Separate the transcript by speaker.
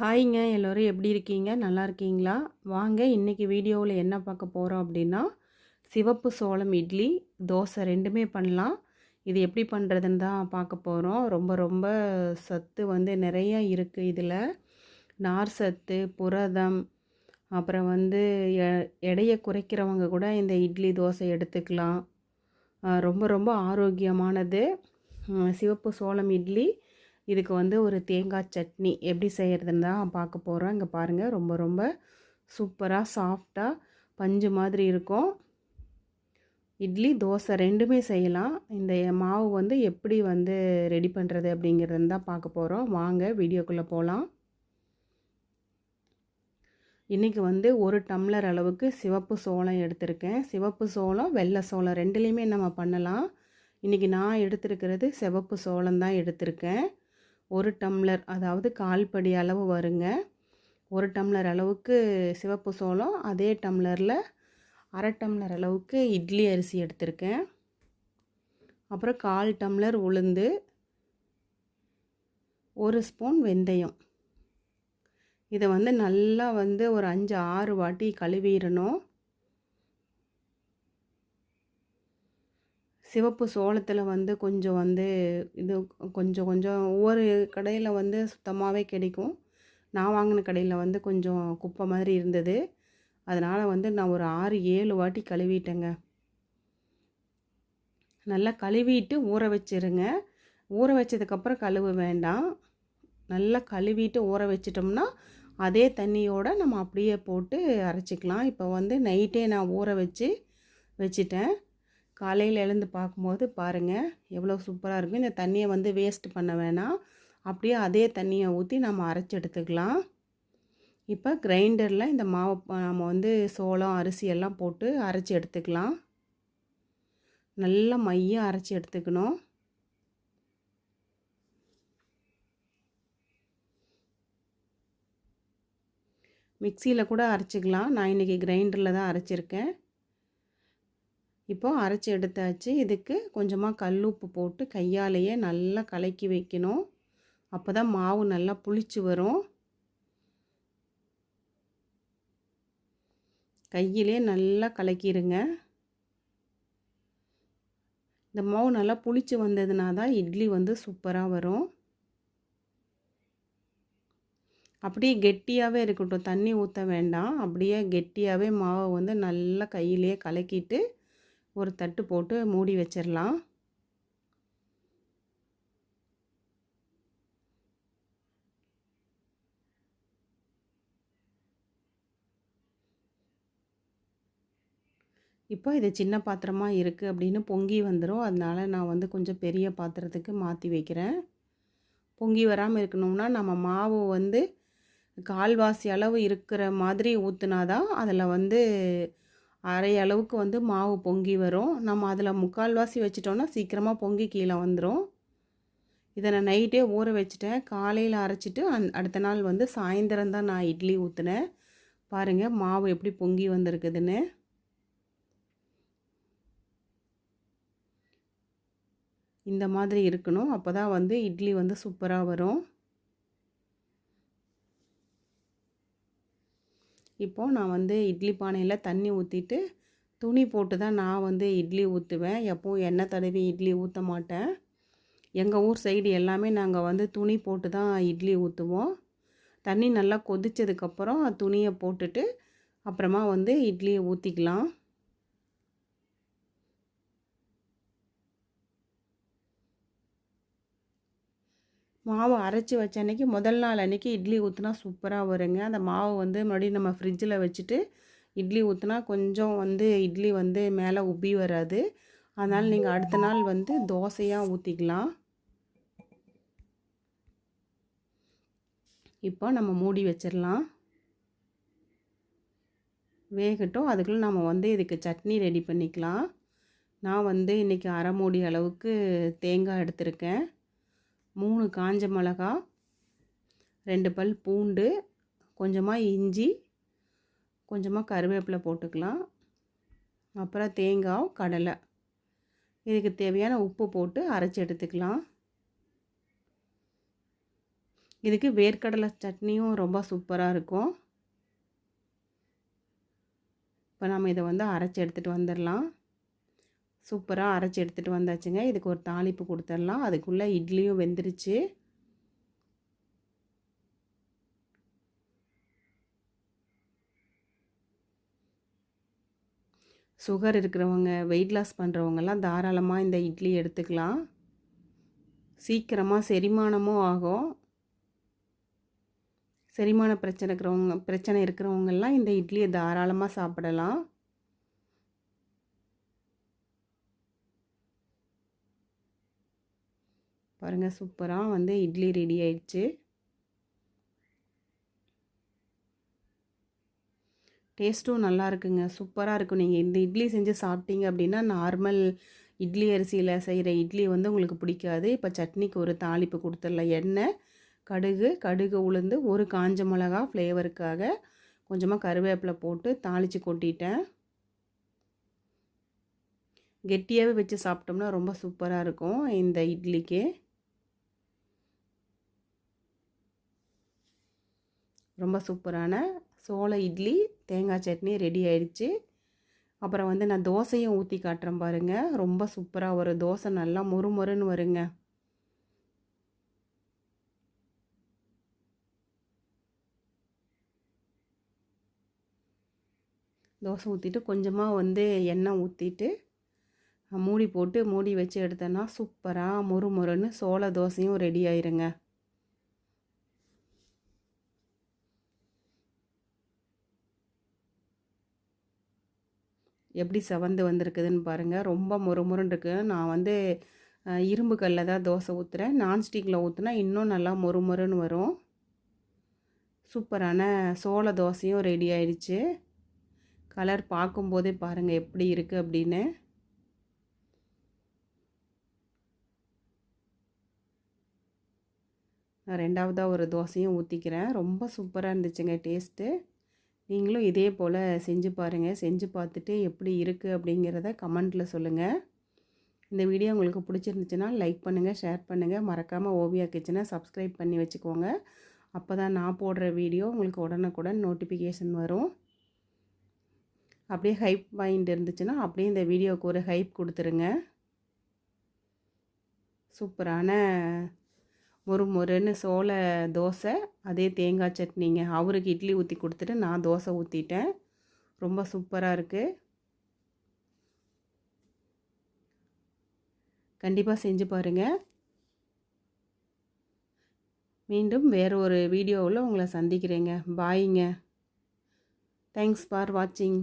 Speaker 1: ஹாய்ங்க எல்லோரும் எப்படி இருக்கீங்க நல்லா இருக்கீங்களா வாங்க இன்றைக்கி வீடியோவில் என்ன பார்க்க போகிறோம் அப்படின்னா சிவப்பு சோளம் இட்லி தோசை ரெண்டுமே பண்ணலாம் இது எப்படி பண்ணுறதுன்னு தான் பார்க்க போகிறோம் ரொம்ப ரொம்ப சத்து வந்து நிறையா இருக்குது இதில் நார் சத்து புரதம் அப்புறம் வந்து எடையை குறைக்கிறவங்க கூட இந்த இட்லி தோசை எடுத்துக்கலாம் ரொம்ப ரொம்ப ஆரோக்கியமானது சிவப்பு சோளம் இட்லி இதுக்கு வந்து ஒரு தேங்காய் சட்னி எப்படி செய்கிறதுன்னு தான் பார்க்க போகிறோம் இங்கே பாருங்கள் ரொம்ப ரொம்ப சூப்பராக சாஃப்டாக பஞ்சு மாதிரி இருக்கும் இட்லி தோசை ரெண்டுமே செய்யலாம் இந்த மாவு வந்து எப்படி வந்து ரெடி பண்ணுறது அப்படிங்கிறதுன்னு தான் பார்க்க போகிறோம் வாங்க வீடியோக்குள்ளே போகலாம் இன்றைக்கி வந்து ஒரு டம்ளர் அளவுக்கு சிவப்பு சோளம் எடுத்திருக்கேன் சிவப்பு சோளம் வெள்ளை சோளம் ரெண்டுலேயுமே நம்ம பண்ணலாம் இன்றைக்கி நான் எடுத்திருக்கிறது சிவப்பு சோளம் தான் எடுத்திருக்கேன் ஒரு டம்ளர் அதாவது கால்படி அளவு வருங்க ஒரு டம்ளர் அளவுக்கு சிவப்பு சோளம் அதே டம்ளரில் அரை டம்ளர் அளவுக்கு இட்லி அரிசி எடுத்திருக்கேன் அப்புறம் கால் டம்ளர் உளுந்து ஒரு ஸ்பூன் வெந்தயம் இதை வந்து நல்லா வந்து ஒரு அஞ்சு ஆறு வாட்டி கழுவிடணும் சிவப்பு சோளத்தில் வந்து கொஞ்சம் வந்து இது கொஞ்சம் கொஞ்சம் ஒவ்வொரு கடையில் வந்து சுத்தமாகவே கிடைக்கும் நான் வாங்கின கடையில் வந்து கொஞ்சம் குப்பை மாதிரி இருந்தது அதனால் வந்து நான் ஒரு ஆறு ஏழு வாட்டி கழுவிட்டேங்க நல்லா கழுவிட்டு ஊற வச்சிருங்க ஊற வச்சதுக்கப்புறம் கழுவ வேண்டாம் நல்லா கழுவிட்டு ஊற வச்சிட்டோம்னா அதே தண்ணியோடு நம்ம அப்படியே போட்டு அரைச்சிக்கலாம் இப்போ வந்து நைட்டே நான் ஊற வச்சு வச்சிட்டேன் காலையில் எழுந்து பார்க்கும்போது பாருங்கள் எவ்வளோ சூப்பராக இருக்கும் இந்த தண்ணியை வந்து வேஸ்ட் பண்ண வேணாம் அப்படியே அதே தண்ணியை ஊற்றி நம்ம அரைச்சி எடுத்துக்கலாம் இப்போ கிரைண்டரில் இந்த மாவை நம்ம வந்து சோளம் அரிசி எல்லாம் போட்டு அரைச்சி எடுத்துக்கலாம் நல்லா மையம் அரைச்சி எடுத்துக்கணும் மிக்சியில் கூட அரைச்சிக்கலாம் நான் இன்றைக்கி கிரைண்டரில் தான் அரைச்சிருக்கேன் இப்போது அரைச்சி எடுத்தாச்சு இதுக்கு கொஞ்சமாக கல் உப்பு போட்டு கையாலேயே நல்லா கலக்கி வைக்கணும் அப்போ தான் மாவு நல்லா புளிச்சு வரும் கையிலே நல்லா கலக்கிடுங்க இந்த மாவு நல்லா புளிச்சு வந்ததுனா தான் இட்லி வந்து சூப்பராக வரும் அப்படியே கெட்டியாகவே இருக்கட்டும் தண்ணி ஊற்ற வேண்டாம் அப்படியே கெட்டியாகவே மாவை வந்து நல்லா கையிலே கலக்கிட்டு ஒரு தட்டு போட்டு மூடி வச்சிடலாம் இப்போ இது சின்ன பாத்திரமாக இருக்குது அப்படின்னு பொங்கி வந்துடும் அதனால் நான் வந்து கொஞ்சம் பெரிய பாத்திரத்துக்கு மாற்றி வைக்கிறேன் பொங்கி வராமல் இருக்கணும்னா நம்ம மாவு வந்து கால்வாசி அளவு இருக்கிற மாதிரி ஊற்றுனா தான் அதில் வந்து அரை அளவுக்கு வந்து மாவு பொங்கி வரும் நம்ம அதில் முக்கால்வாசி வச்சிட்டோன்னா சீக்கிரமாக பொங்கி கீழே வந்துடும் இதை நான் நைட்டே ஊற வச்சுட்டேன் காலையில் அரைச்சிட்டு அந் அடுத்த நாள் வந்து சாயந்தரம் தான் நான் இட்லி ஊற்றுனேன் பாருங்கள் மாவு எப்படி பொங்கி வந்திருக்குதுன்னு இந்த மாதிரி இருக்கணும் அப்போ தான் வந்து இட்லி வந்து சூப்பராக வரும் இப்போது நான் வந்து இட்லி பானையில் தண்ணி ஊற்றிட்டு துணி போட்டு தான் நான் வந்து இட்லி ஊற்றுவேன் எப்போவும் எண்ணெய் தடவி இட்லி ஊற்ற மாட்டேன் எங்கள் ஊர் சைடு எல்லாமே நாங்கள் வந்து துணி போட்டு தான் இட்லி ஊற்றுவோம் தண்ணி நல்லா கொதித்ததுக்கப்புறம் துணியை போட்டுட்டு அப்புறமா வந்து இட்லியை ஊற்றிக்கலாம் மாவு அரைச்சி வச்ச அன்றைக்கி முதல் நாள் அன்றைக்கி இட்லி ஊற்றினா சூப்பராக வருங்க அந்த மாவு வந்து மறுபடியும் நம்ம ஃப்ரிட்ஜில் வச்சுட்டு இட்லி ஊற்றினா கொஞ்சம் வந்து இட்லி வந்து மேலே உப்பி வராது அதனால் நீங்கள் அடுத்த நாள் வந்து தோசையாக ஊற்றிக்கலாம் இப்போ நம்ம மூடி வச்சிடலாம் வேகட்டும் அதுக்குள்ளே நம்ம வந்து இதுக்கு சட்னி ரெடி பண்ணிக்கலாம் நான் வந்து இன்றைக்கி அரை மூடி அளவுக்கு தேங்காய் எடுத்திருக்கேன் மூணு காஞ்ச மிளகா ரெண்டு பல் பூண்டு கொஞ்சமாக இஞ்சி கொஞ்சமாக கருவேப்பிலை போட்டுக்கலாம் அப்புறம் தேங்காய் கடலை இதுக்கு தேவையான உப்பு போட்டு அரைச்சி எடுத்துக்கலாம் இதுக்கு வேர்க்கடலை சட்னியும் ரொம்ப சூப்பராக இருக்கும் இப்போ நம்ம இதை வந்து அரைச்சி எடுத்துகிட்டு வந்துடலாம் சூப்பராக அரைச்சி எடுத்துகிட்டு வந்தாச்சுங்க இதுக்கு ஒரு தாளிப்பு கொடுத்துடலாம் அதுக்குள்ளே இட்லியும் வெந்துருச்சு சுகர் இருக்கிறவங்க வெயிட் லாஸ் பண்ணுறவங்கெல்லாம் தாராளமாக இந்த இட்லி எடுத்துக்கலாம் சீக்கிரமாக செரிமானமும் ஆகும் செரிமான பிரச்சனை இருக்கிறவங்க பிரச்சனை இருக்கிறவங்கெல்லாம் இந்த இட்லியை தாராளமாக சாப்பிடலாம் பாருங்கள் சூப்பராக வந்து இட்லி ரெடி ஆயிடுச்சு டேஸ்ட்டும் நல்லா இருக்குங்க சூப்பராக இருக்கும் நீங்கள் இந்த இட்லி செஞ்சு சாப்பிட்டீங்க அப்படின்னா நார்மல் இட்லி அரிசியில் செய்கிற இட்லி வந்து உங்களுக்கு பிடிக்காது இப்போ சட்னிக்கு ஒரு தாளிப்பு கொடுத்துடல எண்ணெய் கடுகு கடுகு உளுந்து ஒரு காஞ்ச மிளகா ஃப்ளேவருக்காக கொஞ்சமாக கருவேப்பில் போட்டு தாளித்து கொட்டிட்டேன் கெட்டியாகவே வச்சு சாப்பிட்டோம்னா ரொம்ப சூப்பராக இருக்கும் இந்த இட்லிக்கு ரொம்ப சூப்பரான சோள இட்லி தேங்காய் சட்னி ரெடி ஆயிடுச்சு அப்புறம் வந்து நான் தோசையும் ஊற்றி காட்டுறேன் பாருங்கள் ரொம்ப சூப்பராக வரும் தோசை நல்லா மொறு மொறுன்னு வருங்க தோசை ஊற்றிட்டு கொஞ்சமாக வந்து எண்ணெய் ஊற்றிட்டு மூடி போட்டு மூடி வச்சு எடுத்தேன்னா சூப்பராக மொறு மொறுன்னு சோள தோசையும் ரெடி ஆயிருங்க எப்படி செவந்து வந்திருக்குதுன்னு பாருங்கள் ரொம்ப முறுமுறுன்னு இருக்குது நான் வந்து இரும்பு கல்லில் தான் தோசை ஊற்றுறேன் நான்ஸ்டிக்கில் ஊற்றுனா இன்னும் நல்லா மொறுமொறுன்னு வரும் சூப்பரான சோள தோசையும் ரெடி ஆயிடுச்சு கலர் பார்க்கும்போதே பாருங்கள் எப்படி இருக்குது அப்படின்னு நான் ரெண்டாவதாக ஒரு தோசையும் ஊற்றிக்கிறேன் ரொம்ப சூப்பராக இருந்துச்சுங்க டேஸ்ட்டு நீங்களும் இதே போல் செஞ்சு பாருங்கள் செஞ்சு பார்த்துட்டு எப்படி இருக்குது அப்படிங்கிறத கமெண்ட்டில் சொல்லுங்கள் இந்த வீடியோ உங்களுக்கு பிடிச்சிருந்துச்சுன்னா லைக் பண்ணுங்கள் ஷேர் பண்ணுங்கள் மறக்காமல் ஓவியா கிச்சனை சப்ஸ்கிரைப் பண்ணி வச்சுக்கோங்க அப்போ தான் நான் போடுற வீடியோ உங்களுக்கு உடனுக்குடன் நோட்டிஃபிகேஷன் வரும் அப்படியே ஹைப் வாங்கிட்டு இருந்துச்சுன்னா அப்படியே இந்த வீடியோவுக்கு ஒரு ஹைப் கொடுத்துருங்க சூப்பரான ஒரு முறைன்னு சோள தோசை அதே தேங்காய் சட்னிங்க அவருக்கு இட்லி ஊற்றி கொடுத்துட்டு நான் தோசை ஊற்றிட்டேன் ரொம்ப சூப்பராக இருக்குது கண்டிப்பாக செஞ்சு பாருங்கள் மீண்டும் வேறு ஒரு வீடியோவில் உங்களை சந்திக்கிறேங்க பாய்ங்க தேங்க்ஸ் ஃபார் வாட்சிங்